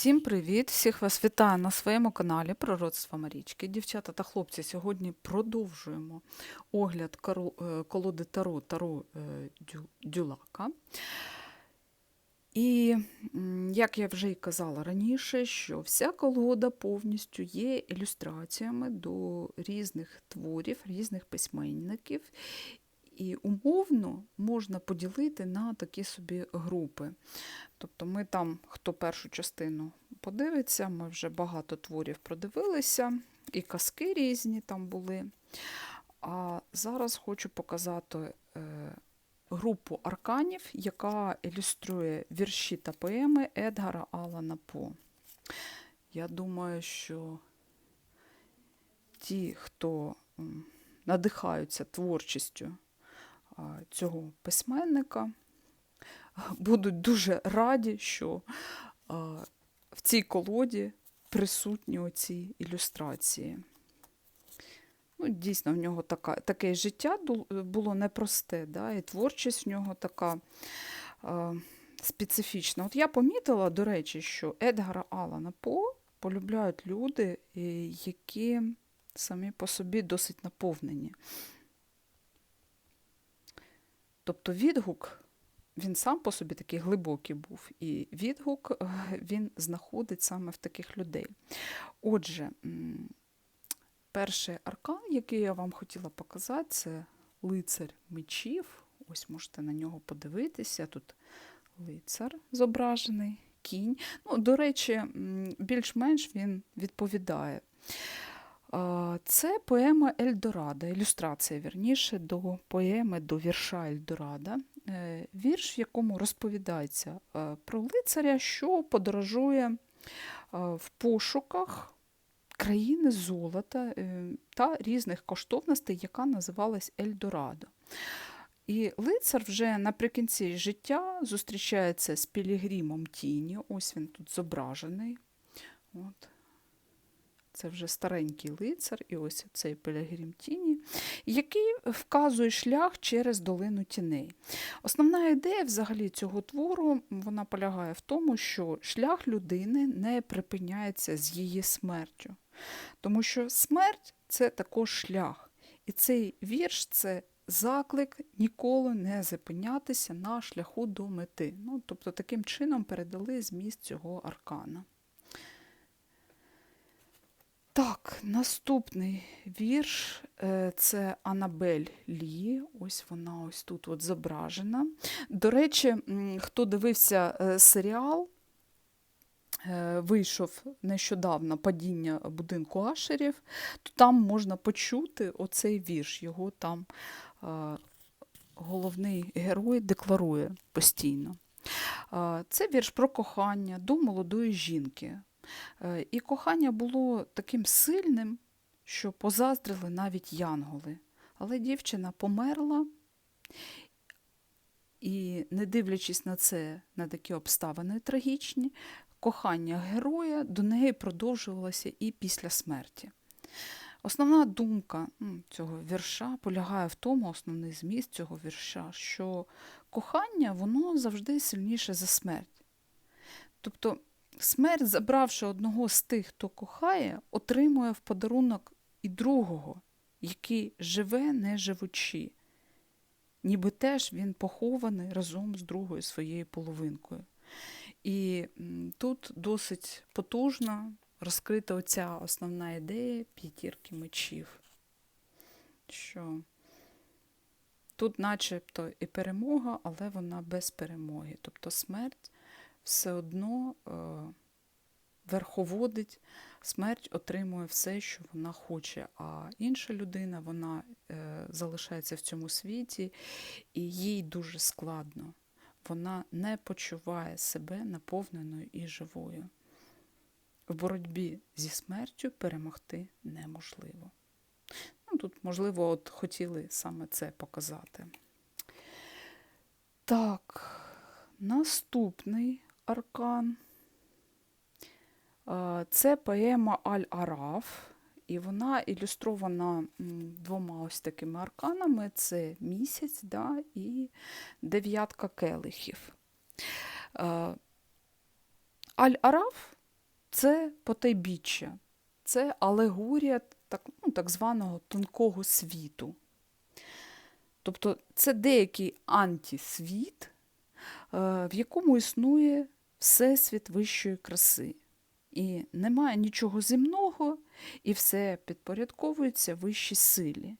Всім привіт! Всіх вас вітаю на своєму каналі Пророцтва Марічки. Дівчата та хлопці, сьогодні продовжуємо огляд е, колоди Таро Таро е, Дюлака. І як я вже й казала раніше, що вся колода повністю є ілюстраціями до різних творів, різних письменників. І умовно можна поділити на такі собі групи. Тобто ми там, хто першу частину подивиться, ми вже багато творів продивилися, і казки різні там були. А зараз хочу показати е, групу арканів, яка ілюструє вірші та поеми Едгара Алана По. Я думаю, що ті, хто надихаються творчістю цього письменника, будуть дуже раді, що в цій колоді присутні оці ілюстрації. Ну, дійсно, в нього така, таке життя було непросте, да, і творчість в нього така а, специфічна. От я помітила, до речі, що Едгара Алана По полюбляють люди, е, які самі по собі досить наповнені. Тобто відгук, він сам по собі такий глибокий був, і відгук е, він знаходить саме в таких людей. Отже, перший аркан, який я вам хотіла показати, це лицар мечів. Ось можете на нього подивитися. Тут лицар зображений, кінь. Ну, до речі, більш-менш він відповідає. Це поема Ельдорадо, ілюстрація вірніше до поеми до вірша Ельдорадо. Е, Вірш, в якому розповідається е, про лицаря, що подорожує е, в пошуках країни золота та різних коштовностей, яка називалась Ельдорадо. І лицар вже наприкінці життя зустрічається з Пілігримом Тіні. Ось він тут зображений. От. Це вже старенький лицар, і ось цей Пілігрим Тіні, який вказує шлях через долину тіней. Основна ідея взагалі цього твору вона полягає в тому, що шлях людини не припиняється з її смертю. Тому що смерть це також шлях. І цей вірш це заклик ніколи не зупинятися на шляху до мети. Ну, тобто таким чином передали зміст цього аркана. Так, наступний вірш е, це Анабель Лі. Ось вона ось тут от зображена. До речі, хто дивився е, серіал, е, вийшов нещодавно падіння будинку Ашерів, то там можна почути оцей вірш. Його там головний герой декларує постійно. Це вірш про кохання до молодої жінки. Е, І кохання було таким сильним, що позаздрили навіть янголи. Але дівчина померла, і, не дивлячись на це, на такі обставини трагічні, кохання героя до неї продовжувалося і після смерті. Основна думка цього вірша полягає в тому, основний зміст цього вірша, що кохання воно завжди сильніше за смерть. Тобто Смерть, забравши одного з тих, хто кохає, отримує в подарунок і другого, який живе, не живучи. Ніби теж він похований разом з другою своєю половинкою. І тут досить потужно розкрита оця основна ідея п'ятірки мечів. Що тут начебто і перемога, але вона без перемоги. Тобто смерть все одно е, верховодить, смерть отримує все, що вона хоче, а інша людина вона е, залишається в цьому світі, і їй дуже складно. Вона не почуває себе наповненою і живою. В боротьбі зі смертю перемогти неможливо. Ну, тут, можливо, от хотіли саме це показати. Так, наступний аркан. Це поема Аль-Араф, і вона ілюстрована двома ось такими арканами: це місяць да, і дев'ятка келихів. Аль-Араф це потайбіччя, це алегорія так, ну, так званого тонкого світу. Тобто це деякий антисвіт, в якому існує всесвіт вищої краси. І немає нічого земного, і все підпорядковується вищій силі.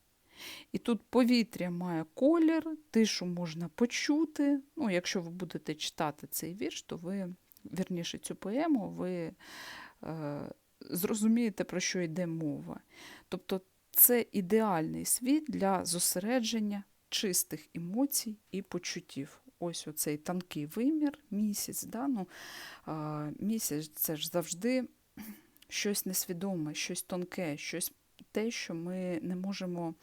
І тут повітря має колір, тишу можна почути. Ну, якщо ви будете читати цей вірш, то ви, вірніше, цю поему, ви е, зрозумієте, про що йде мова. Тобто це ідеальний світ для зосередження чистих емоцій і почуттів. Ось оцей тонкий вимір, місяць. Да? Ну, місяць це ж завжди щось несвідоме, щось тонке, щось те, що ми не можемо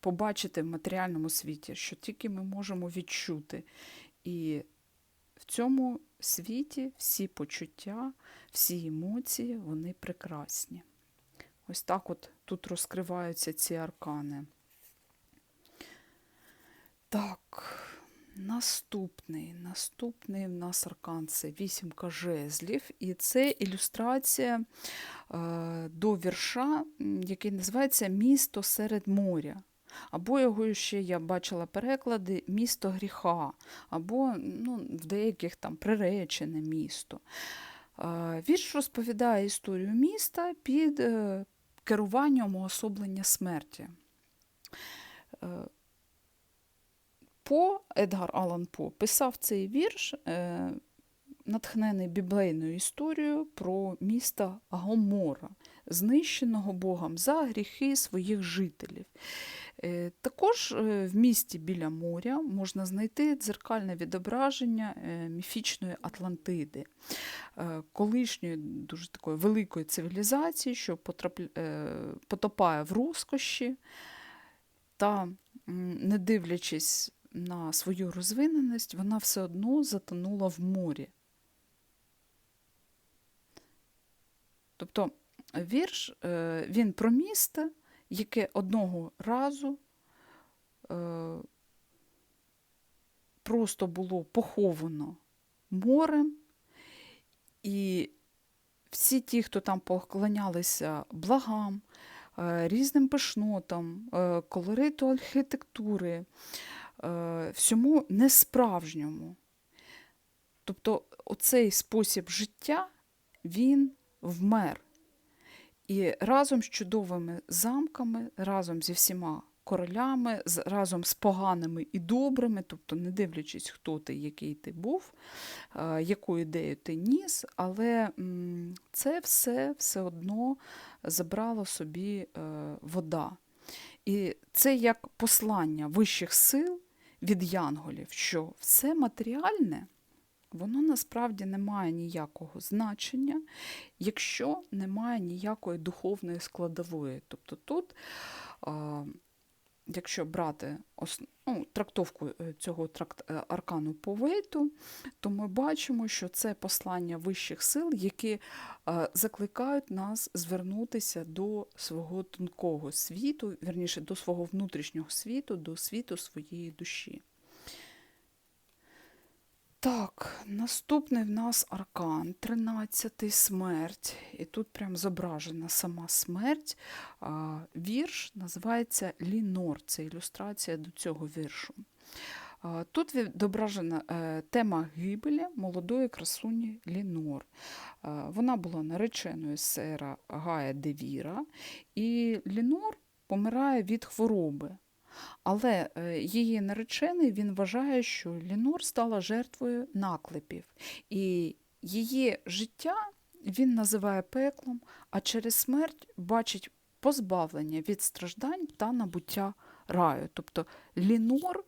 побачити в матеріальному світі, що тільки ми можемо відчути. І в цьому світі всі почуття, всі емоції, вони прекрасні. Ось так от тут розкриваються ці аркани. Так, наступний. Наступний в нас аркан це вісімка жезлів, і це ілюстрація е, до вірша, який називається Місто серед моря. Або його ще я бачила переклади Місто гріха, або ну, в деяких там приречене місто. Е, Вірш розповідає історію міста під е, керуванням уособлення смерті. По, Едгар Алан По писав цей вірш, е, натхнений біблейною історією про місто Гомора, знищеного Богом за гріхи своїх жителів. Е, Також е, в місті біля моря можна знайти дзеркальне відображення міфічної Атлантиди, колишньої дуже такої великої цивілізації, що потопає в розкоші та, не дивлячись на свою розвиненість, вона все одно затонула в морі. Тобто вірш е, він про місто, яке одного разу е, просто було поховано морем, і всі ті, хто там поклонялися благам, е, різним пишнотам, колориту архітектури, всьому несправжньому. Тобто оцей спосіб життя, він вмер. І разом з чудовими замками, разом зі всіма королями, разом з поганими і добрими, тобто не дивлячись, хто ти, який ти був, е, яку ідею ти ніс, але це все все одно забрало собі е, вода. І це як послання вищих сил від янголів, що все матеріальне, воно насправді не має ніякого значення, якщо немає ніякої духовної складової. Тобто тут, якщо брати ну, трактовку е, цього тракт, е, аркану по Вейту, то ми бачимо, що це послання вищих сил, які е, закликають нас звернутися до свого тонкого світу, верніше до свого внутрішнього світу, до світу своєї душі. Так, наступний в нас аркан, 13-й смерть. І тут прям зображена сама смерть. Вірш називається Лінор. Це ілюстрація до цього віршу. Тут відображена е, тема гибелі молодої красуні Лінор. Вона була нареченою сера Гая Девіра, і Лінор помирає від хвороби. Але е, її наречений він вважає, що Лінор стала жертвою наклепів, і її життя він називає пеклом, а через смерть бачить позбавлення від страждань та набуття раю. Тобто Лінор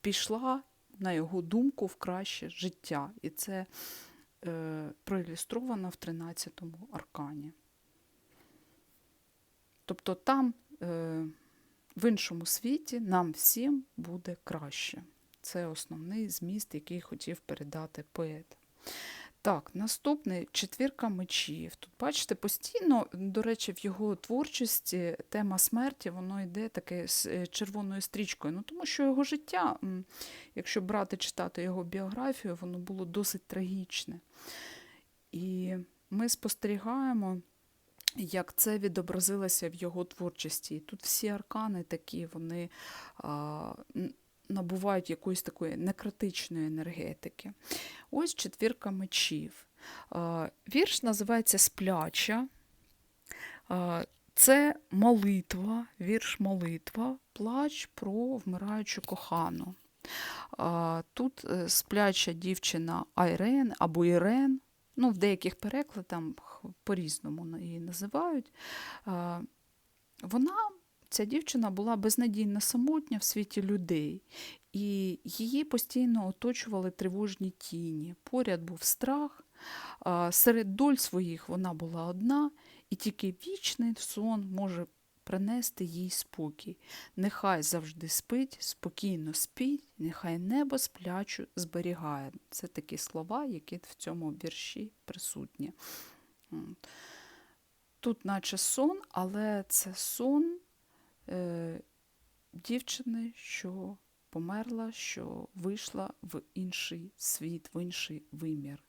пішла, на його думку, в краще життя. І це е, проілюстровано в 13-му аркані. Тобто там. Е, в іншому світі нам всім буде краще. Це основний зміст, який хотів передати поет. Так, наступний четвірка мечів. Тут, бачите, постійно, до речі, в його творчості тема смерті воно йде таке з е, червоною стрічкою. Ну, тому що його життя, якщо брати читати його біографію, воно було досить трагічне. І ми спостерігаємо, як це відобразилося в його творчості. І тут всі аркани такі, вони а, набувають якоїсь такої некритичної енергетики. Ось четвірка мечів. А, Вірш називається Спляча. А, Це молитва, вірш молитва, плач про вмираючу кохану. Тут е, спляча дівчина Айрен або Ірен. Ну, в деяких перекладах по-різному її називають. Вона, ця дівчина, була безнадійно самотня в світі людей, і її постійно оточували тривожні тіні. Поряд був страх. Серед доль своїх вона була одна, і тільки вічний сон може принести їй спокій. Нехай завжди спить, спокійно спіть, нехай небо сплячу зберігає. Це такі слова, які в цьому вірші присутні. Тут, наче сон, але це сон е, дівчини, що померла, що вийшла в інший світ, в інший вимір.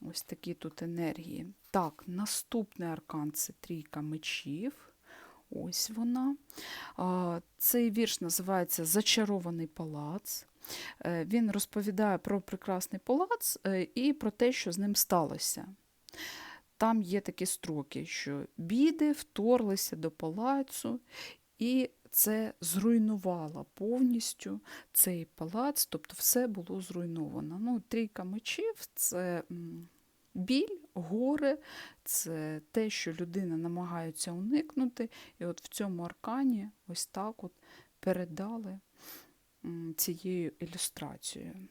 Ось такі тут енергії. Так, наступний аркан це трійка мечів. Ось вона. Цей вірш називається Зачарований палац. Е, Він розповідає про прекрасний палац е, і про те, що з ним сталося. Там є такі строки, що біди вторглися до палацу, і це зруйнувало повністю цей палац, тобто все було зруйновано. Ну, трійка мечів це біль, горе, це те, що людина намагається уникнути. І от в цьому аркані ось так от передали цією ілюстрацією.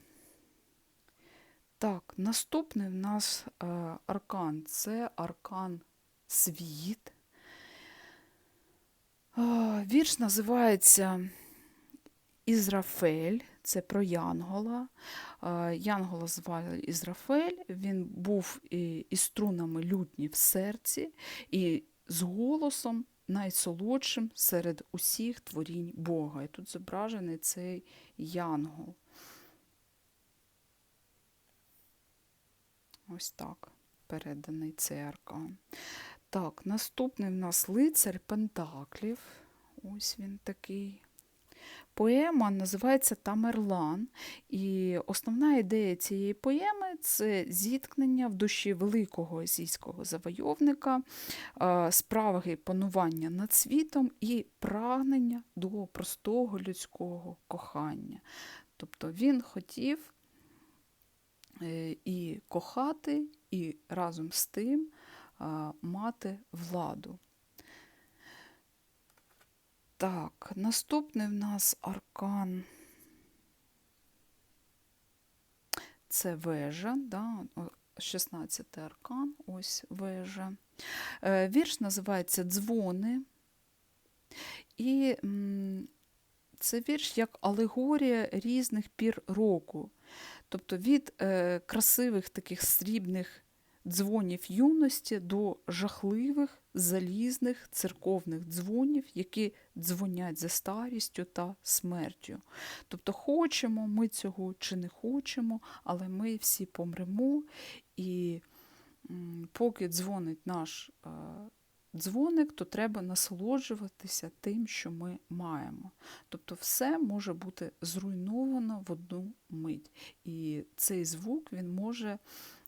Так, наступний в нас е, аркан це аркан світ. Е, Вірш називається Ізрафель, це про Янгола. Е, Янгола звали Ізрафель, він був із струнами лютні в серці, і з голосом найсолодшим серед усіх творінь Бога. І тут зображений цей Янгол. Ось так переданий цей. Так, наступний в нас лицар Пентаклів. Ось він такий. Поема називається Тамерлан. І основна ідея цієї поеми це зіткнення в душі великого азійського завойовника, спраги панування над світом і прагнення до простого людського кохання. Тобто він хотів е, і кохати, і разом з тим мати владу. Так, наступний в нас аркан. Це вежа, да, 16 аркан, ось вежа. Е, Вірш називається Дзвони. І це вірш як алегорія різних пір року. Тобто від е, красивих таких срібних дзвонів юності до жахливих залізних церковних дзвонів, які дзвонять за старістю та смертю. Тобто, хочемо ми цього чи не хочемо, але ми всі помремо, і поки дзвонить наш е, дзвоник, то треба насолоджуватися тим, що ми маємо. Тобто, все може бути зруйновано в одну мить. І цей звук він може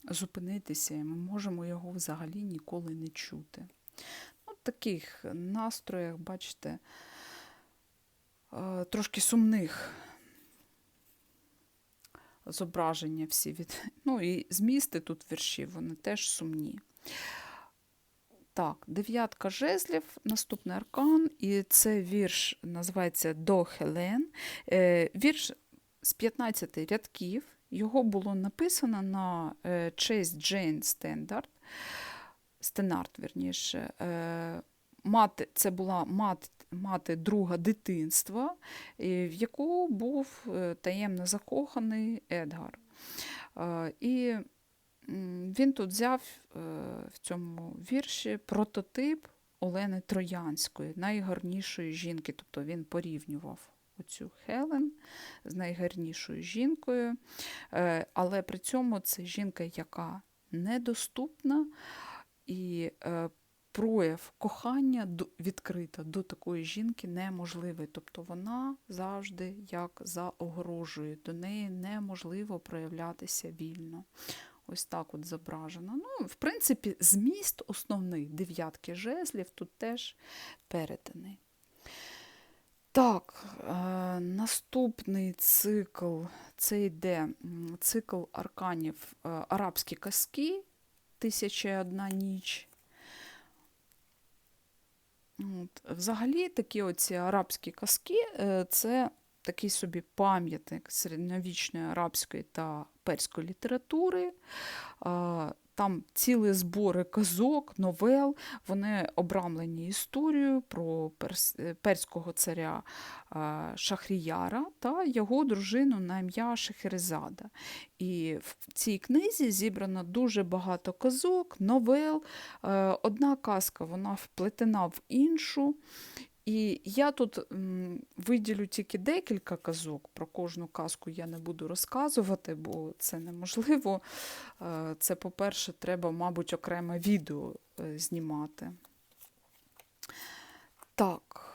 зупинитися, і ми можемо його взагалі ніколи не чути. Ну, в таких настроях, бачите, е, трошки сумних зображення всі від. Ну і змісти тут віршів, вони теж сумні. Так, дев'ятка жезлів, наступний аркан, і це вірш називається До Хелен. Е, Вірш з 15 рядків. Його було написано на е, честь Джейн Стендарт. Стенарт, верніше. Е, Мати, це була мати, мати друга дитинства, в яку був е, таємно закоханий Едгар. І він тут взяв в цьому вірші прототип Олени Троянської, найгарнішої жінки, тобто він порівнював оцю Хелен з найгарнішою жінкою. Е, Але при цьому це жінка, яка недоступна і е, прояв кохання відкрита до такої жінки неможливий. Тобто вона завжди як за огорожею, до неї неможливо проявлятися вільно. Ось так от зображено. Ну, в принципі, зміст основний дев'ятки жезлів тут теж переданий. Так, е, наступний цикл це йде цикл арканів е, Арабські казки, Тисяча одна ніч. От. Взагалі, такі оці арабські казки е, це такий собі пам'ятник середньовічної арабської та перської літератури. Там цілі збори казок, новел, вони обрамлені історією про е, перського царя а, Шахріяра та його дружину на ім'я Шехерезада. І в цій книзі зібрано дуже багато казок, новел. Е, Одна казка вона вплетена в іншу. І я тут виділю тільки декілька казок. Про кожну казку я не буду розказувати, бо це неможливо. Е, Це, по-перше, треба, мабуть, окреме відео е, знімати. Так.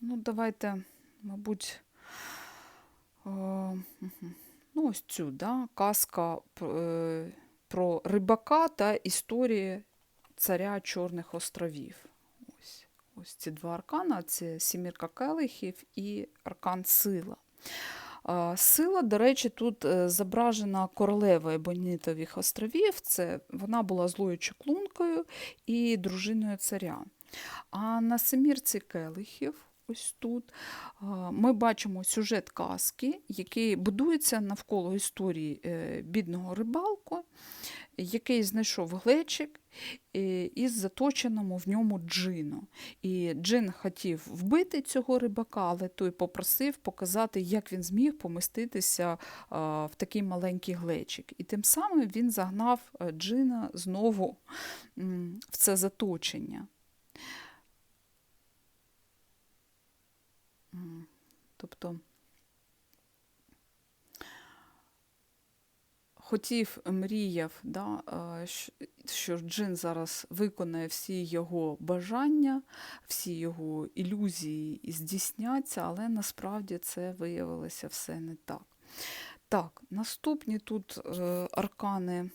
Ну, давайте, мабуть, мгм. ну, ось цю, да, казка е, про рибака та історії царя Чорних островів. Ось, ці два аркана: це сімірка келихів і аркан сила. Сила, до речі, тут е, зображена королева Ебонітових островів. Це вона була злою чеклункою і дружиною царя. А на семірці келихів, ось тут, ми бачимо сюжет казки, який будується навколо історії е, бідного рибалку, який знайшов глечик е, із заточеному в ньому джину. І джин хотів вбити цього рибака, але той попросив показати, як він зміг поміститися в такий маленький глечик. І тим самим він загнав е, джина знову в це заточення. Тобто хотів, мріяв, да, е, що Джин зараз виконає всі його бажання, всі його ілюзії і здійсняться, але насправді це виявилося все не так. Так, наступні тут е, аркани.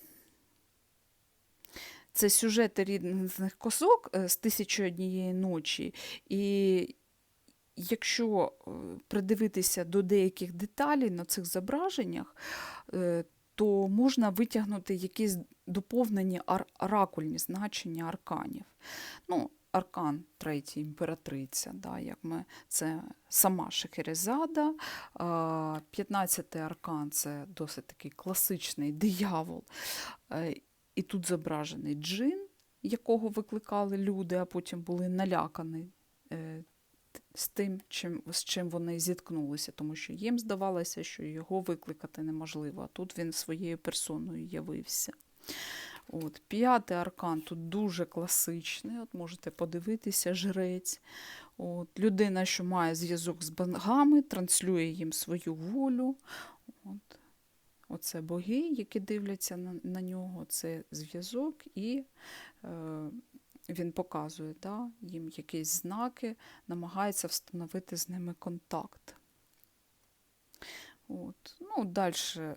Це сюжети різних косок е, з тисячі однієї ночі. І якщо е, придивитися до деяких деталей на цих зображеннях, е, то можна витягнути якісь доповнені оракульні значення арканів. Ну, аркан третій імператриця, да, як ми, це сама Шехерезада, 15-й аркан це досить такий класичний диявол. Е, І тут зображений джин, якого викликали люди, а потім були налякані е, з тим, чим, з чим вони зіткнулися, тому що їм здавалося, що його викликати неможливо, а тут він своєю персоною явився. От, п'ятий аркан тут дуже класичний. От можете подивитися, жрець. От, людина, що має зв'язок з богами, транслює їм свою волю. От. Оце боги, які дивляться на, на нього, це зв'язок, і е, він показує да, їм якісь знаки, намагається встановити з ними контакт. От. Ну, Далі е,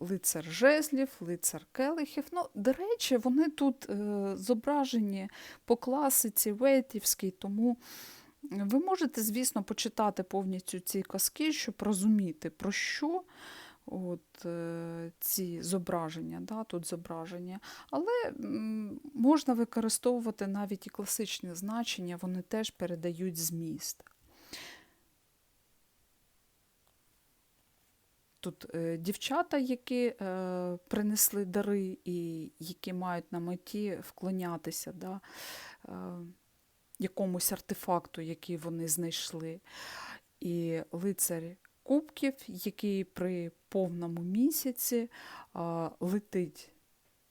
лицар жезлів, лицар келихів. Ну, До речі, вони тут е, зображені по класиці Ветівській, тому ви можете, звісно, почитати повністю ці казки, щоб розуміти, про що от, е, ці зображення, да, тут зображення. Але можна використовувати навіть і класичні значення, вони теж передають зміст. Тут е, дівчата, які е, принесли дари і які мають на меті вклонятися да, якомусь артефакту, який вони знайшли. І лицар кубків, який при повному місяці летить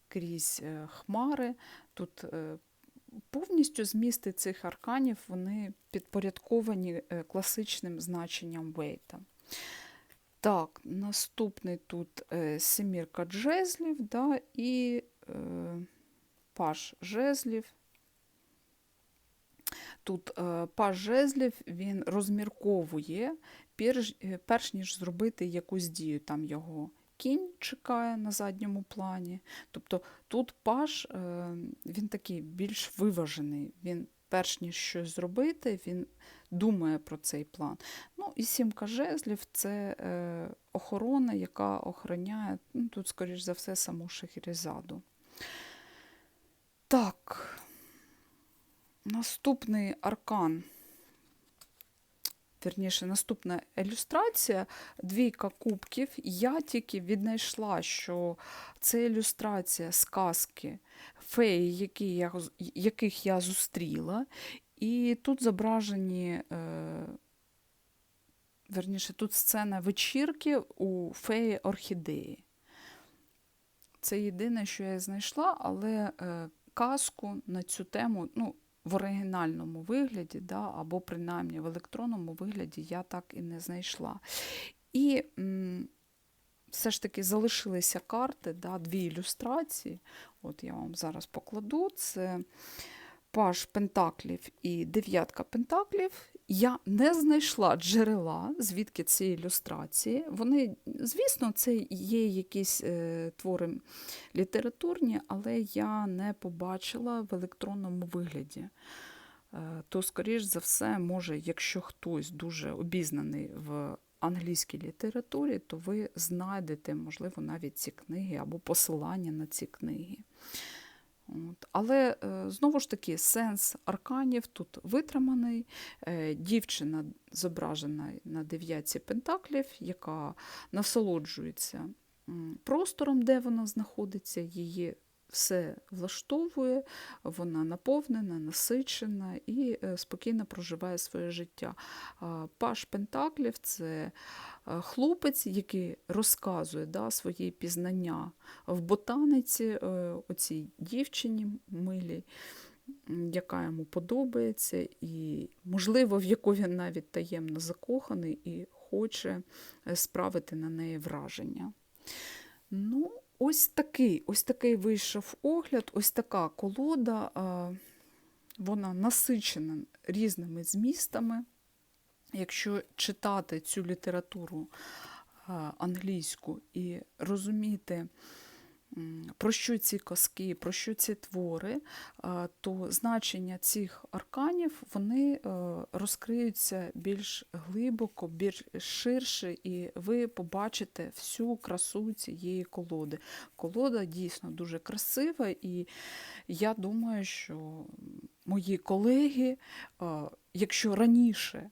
крізь е, хмари. Тут е, повністю змісти цих арканів вони підпорядковані е, класичним значенням Вейта. Так, наступний тут семірка джезлів да, і е, паш жезлів. Тут е, паш жезлів він розмірковує, перш, е, перш ніж зробити якусь дію. Там його кінь чекає на задньому плані. Тобто тут паш е, він такий більш виважений. Він перш ніж щось зробити, він думає про цей план. Ну і сімка жезлів це е, охорона, яка охороняє, ну, тут, скоріш за все, саму Шахерезаду. Так, наступний аркан. Вірніше, наступна ілюстрація двійка кубків. Я тільки віднайшла, що це ілюстрація сказки феї, які я, яких я зустріла. І тут зображені, е, верніше, тут сцена вечірки у феї орхідеї. Це єдине, що я знайшла, але е, казку на цю тему, ну, в оригінальному вигляді, да, або принаймні в електронному вигляді я так і не знайшла. І м, все ж таки залишилися карти, да, дві ілюстрації. От я вам зараз покладу. Це паж Пентаклів і дев'ятка Пентаклів. Я не знайшла джерела, звідки ці ілюстрації. Вони, звісно, це є якісь е, твори літературні, але я не побачила в електронному вигляді. Е, то, скоріш за все, може, якщо хтось дуже обізнаний в англійській літературі, то ви знайдете, можливо, навіть ці книги або посилання на ці книги. От. Але е, знову ж таки, сенс арканів тут витриманий. Е, дівчина зображена на дев'ятці пентаклів, яка насолоджується простором, де вона знаходиться, її все влаштовує, вона наповнена, насичена і е, спокійно проживає своє життя. Паш Пентаклів це Е, хлопець, який розказує да, свої пізнання в ботаниці е, оцій дівчині милій, яка йому подобається, і, можливо, в яку він навіть таємно закоханий і хоче справити на неї враження. Ну, Ось такий ось такий вийшов огляд, ось така колода, вона насичена різними змістами. Якщо читати цю літературу англійську і розуміти, про що ці казки, про що ці твори, то значення цих арканів вони е, розкриються більш глибоко, більш ширше, і ви побачите всю красу цієї колоди. Колода дійсно дуже красива, і я думаю, що мої колеги, якщо раніше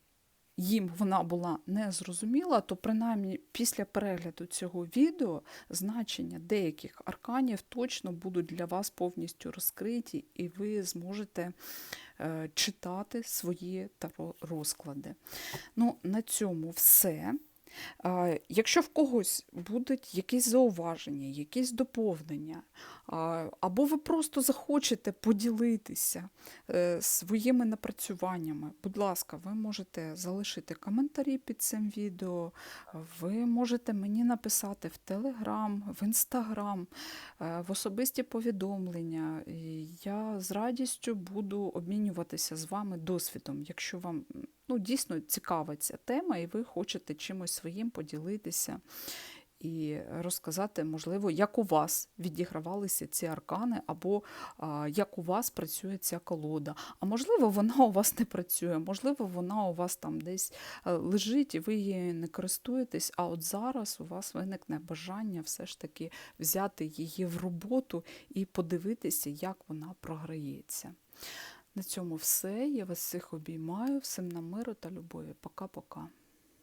їм вона була незрозуміла, то принаймні після перегляду цього відео значення деяких арканів точно будуть для вас повністю розкриті, і ви зможете е, читати свої розклади. Ну, На цьому все. Якщо в когось будуть якісь зауваження, якісь доповнення, або ви просто захочете поділитися е, своїми напрацюваннями, будь ласка, ви можете залишити коментарі під цим відео, ви можете мені написати в Телеграм, в Інстаграм, е, в особисті повідомлення. Я з радістю буду обмінюватися з вами досвідом, якщо вам ну, дійсно цікава ця тема, і ви хочете чимось своїм поділитися і розказати, можливо, як у вас відігравалися ці аркани, або а, як у вас працює ця колода. А можливо, вона у вас не працює, можливо, вона у вас там десь е, лежить і ви її не користуєтесь, а от зараз у вас виникне бажання все ж таки взяти її в роботу і подивитися, як вона програється. На цьому все. Я вас всіх обіймаю, всім на миру та любові. Пока-пока.